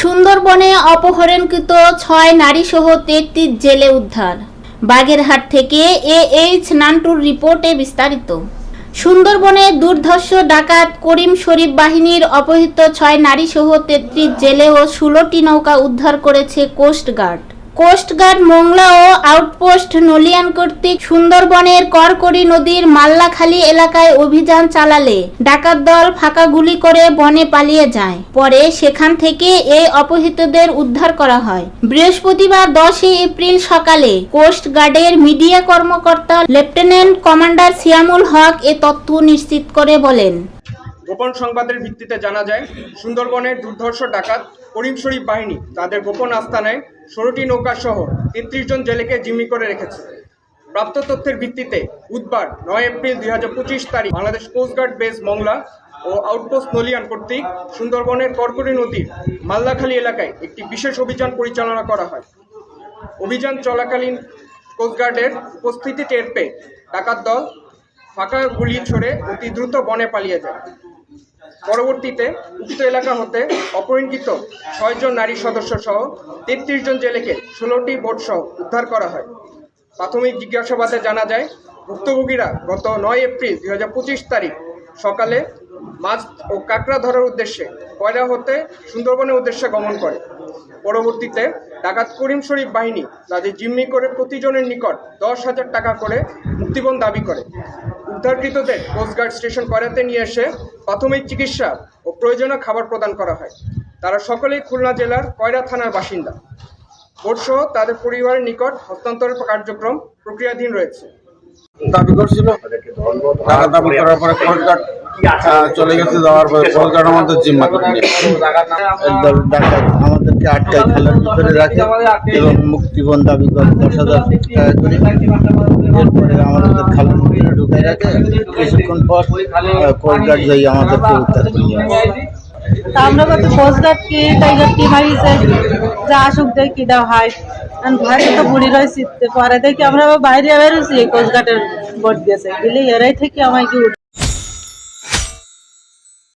সুন্দরবনে অপহরণকৃত ছয় নারীসহ তেত্রিশ জেলে উদ্ধার। বাগেরহাট থেকে এ এইচ নান্টুর রিপোর্টে বিস্তারিত। সুন্দরবনে দুর্ধর্ষ ডাকাত করিম শরীফ বাহিনীর অপহৃত ছয় নারীসহ তেত্রিশ জেলে ও ষোলোটি নৌকা উদ্ধার করেছে কোস্টগার্ড। কোস্টগার্ড মোংলা ও আউটপোস্ট নলিয়ান কর্তৃক সুন্দরবনের করকড়ি নদীর মাল্লাখালী এলাকায় অভিযান চালালে ডাকাত দল ফাঁকা গুলি করে বনে পালিয়ে যায়। পরে সেখান থেকে এই অপহৃতদের উদ্ধার করা হয়। বৃহস্পতিবার দশই এপ্রিল সকালে কোস্ট গার্ডের মিডিয়া কর্মকর্তা লেফটেন্যান্ট কমান্ডার সিয়ামুল হক এ তথ্য নিশ্চিত করে বলেন। গোপন সংবাদের ভিত্তিতে জানা যায়, সুন্দরবনের দুর্ধর্ষ ডাকাত করিম শরীফ বাহিনী তাদের গোপন আস্তানায় ষোলোটি নৌকা সহ তেত্রিশ জন জেলেকে জিম্মি করে রেখেছে। প্রাপ্ত তথ্যের ভিত্তিতে বুধবার নয় এপ্রিল দুই হাজার পঁচিশ তারিখ বাংলাদেশ কোস্টগার্ড বেস মংলা ও আউটপোস্ট নলিয়ান কর্তৃক সুন্দরবনের করকরি নদীর মাল্লাখালী এলাকায় একটি বিশেষ অভিযান পরিচালনা করা হয়। অভিযান চলাকালীন কোস্টগার্ডের উপস্থিতি টের পেয়ে ডাকাত দল ফাঁকা গুলি ছড়ে অতি দ্রুত বনে পালিয়ে যায়। পরবর্তীতে উক্ত এলাকা হতে অপহরণকৃত ছয়জন নারী সদস্য সহ তেত্রিশ জন জেলেকে ষোলোটি বোর্ডসহ সহ উদ্ধার করা হয়। প্রাথমিক জিজ্ঞাসাবাদে জানা যায়, ভুক্তভোগীরা গত নয় এপ্রিল দুই হাজার পঁচিশ তারিখ সকালে মাছ ও কাঁকড়া ধরার উদ্দেশ্যে কয়লা হতে সুন্দরবনের উদ্দেশ্যে গমন করে। পরবর্তীতে ডাকাত করিম শরীফ বাহিনী তাদের জিম্মি করে প্রতিজনের নিকট দশ হাজার টাকা করে মুক্তিপণ দাবি করে। উদ্ধারকৃতদের কোস্টগার্ড স্টেশন কয়রাতে নিয়ে এসে প্রাথমিক চিকিৎসা ও প্রয়োজনীয় খাবার প্রদান করা হয়। তারা সকলেই খুলনা জেলার কয়রা থানার বাসিন্দা। বোটসহ তাদের পরিবারের নিকট হস্তান্তরের কার্যক্রম প্রক্রিয়াধীন রয়েছে। দাবি করছিল। দাবি করার পরে কোর্টগার্ড চলে গেছে যাওয়ার পরে কোর্টগার্ড আমাদের জিম্মা করে আমাদেরকে আটকায় খেলার ভিতরে রাখে এবং মুক্তিপণ দাবি করে। দশ হাজার টাকা করে। এরপরে আমাদের খালের ভিতরে ঢুকাই রাখে। কিছুক্ষণ পর কোর্টগার্ড যাই আমাদেরকে উদ্ধার করে তা আমরা কত যা আসুক দেখ কি দেওয়া হয়। আর ঘরে তো বুড়ি রয়েছে পরে দেখি আমরা বাইরে বেরোছি কোস্টগার্ডের ভোট দিয়েছে। দিলে এরাই থেকে আমাকে